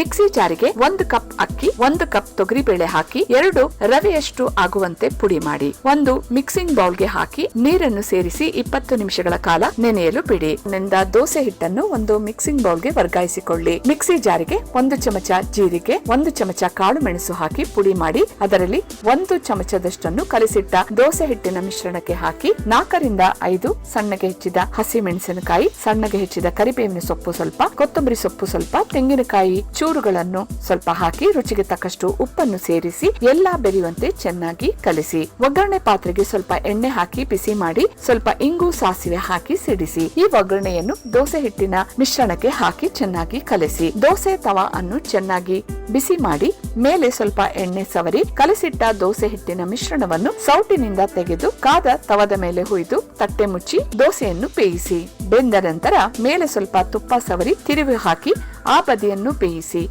Mixie ಜಾರಿಗೆ ಒಂದು cup ಅಕ್ಕಿ, ಒಂದು ಕಪ್ ತೊಗರಿ ಬೇಳೆ ಹಾಕಿ, ಎರಡು ರವೆಯಷ್ಟು ಆಗುವಂತೆ ಪುಡಿ ಮಾಡಿ, ಒಂದು ಮಿಕ್ಸಿಂಗ್ ಬೌಲ್ಗೆ ಹಾಕಿ ನೀರನ್ನು ಸೇರಿಸಿ ಇಪ್ಪತ್ತು ನಿಮಿಷಗಳ ಕಾಲ ನೆನೆಯಲು ಬಿಡಿ. ನಿಂದ ದೋಸೆ ಹಿಟ್ಟನ್ನು ಒಂದು ಮಿಕ್ಸಿಂಗ್ ಬೌಲ್ಗೆ ವರ್ಗಾಯಿಸಿಕೊಳ್ಳಿ. ಮಿಕ್ಸಿ ಜಾರಿಗೆ ಒಂದು ಚಮಚ ಜೀರಿಗೆ, ಒಂದು ಚಮಚ ಕಾಳು ಮೆಣಸು ಹಾಕಿ ಪುಡಿ ಮಾಡಿ, ಅದರಲ್ಲಿ ಒಂದು ಚಮಚದಷ್ಟನ್ನು ಕಲಿಸಿಟ್ಟ ದೋಸೆ ಹಿಟ್ಟಿನ ಮಿಶ್ರಣಕ್ಕೆ ಹಾಕಿ ನಾಲ್ಕರಿಂದ ಐದು ಸಣ್ಣಗೆ ಹೆಚ್ಚಿದ ಹಸಿ ಮೆಣಸಿನಕಾಯಿ, ಸಣ್ಣಗೆ ಹೆಚ್ಚಿದ ಕರಿಬೇವಿನ ಸೊಪ್ಪು ಸ್ವಲ್ಪ, ಕೊತ್ತಂಬರಿ ಸೊಪ್ಪು ಸ್ವಲ್ಪ, ತೆಂಗಿನಕಾಯಿ ಚೂರುಗಳನ್ನು ಸ್ವಲ್ಪ ಹಾಕಿ ರುಚಿಗೆ ತಕ್ಕಷ್ಟು ಉಪ್ಪನ್ನು ಸೇರಿಸಿ ಎಲ್ಲಾ ಬೆರೆಯುವಂತೆ ಚೆನ್ನಾಗಿ ಕಲಿಸಿ. ಒಗ್ಗರಣೆ ಪಾತ್ರೆಗೆ ಸ್ವಲ್ಪ ಎಣ್ಣೆ ಹಾಕಿ ಬಿಸಿ ಮಾಡಿ ಸ್ವಲ್ಪ ಇಂಗು ಸಾಸಿವೆ ಹಾಕಿ ಸಿಡಿಸಿ. ಈ ಒಗ್ಗರಣೆಯನ್ನು ದೋಸೆ ಹಿಟ್ಟಿನ ಮಿಶ್ರಣಕ್ಕೆ ಹಾಕಿ ಚೆನ್ನಾಗಿ ಕಲಿಸಿ. ದೋಸೆ ತವಾ ಅನ್ನು ಚೆನ್ನಾಗಿ ಬಿಸಿ ಮಾಡಿ ಮೇಲೆ ಸ್ವಲ್ಪ ಎಣ್ಣೆ ಸವರಿ, ಕಲಸಿಟ್ಟ ದೋಸೆ ಹಿಟ್ಟಿನ ಮಿಶ್ರಣವನ್ನು ಸೌಟಿನಿಂದ ತೆಗೆದು ಕಾದ ತವದ ಮೇಲೆ ಹುಯ್ದು ತಟ್ಟೆ ಮುಚ್ಚಿ ದೋಸೆಯನ್ನು ಬೇಯಿಸಿ. ಬೆಂದ ನಂತರ ಮೇಲೆ ಸ್ವಲ್ಪ ತುಪ್ಪ ಸವರಿ, ತಿರುವಿ ಹಾಕಿ ಆ ಬದಿಯನ್ನು ಬೇಯಿಸಿ.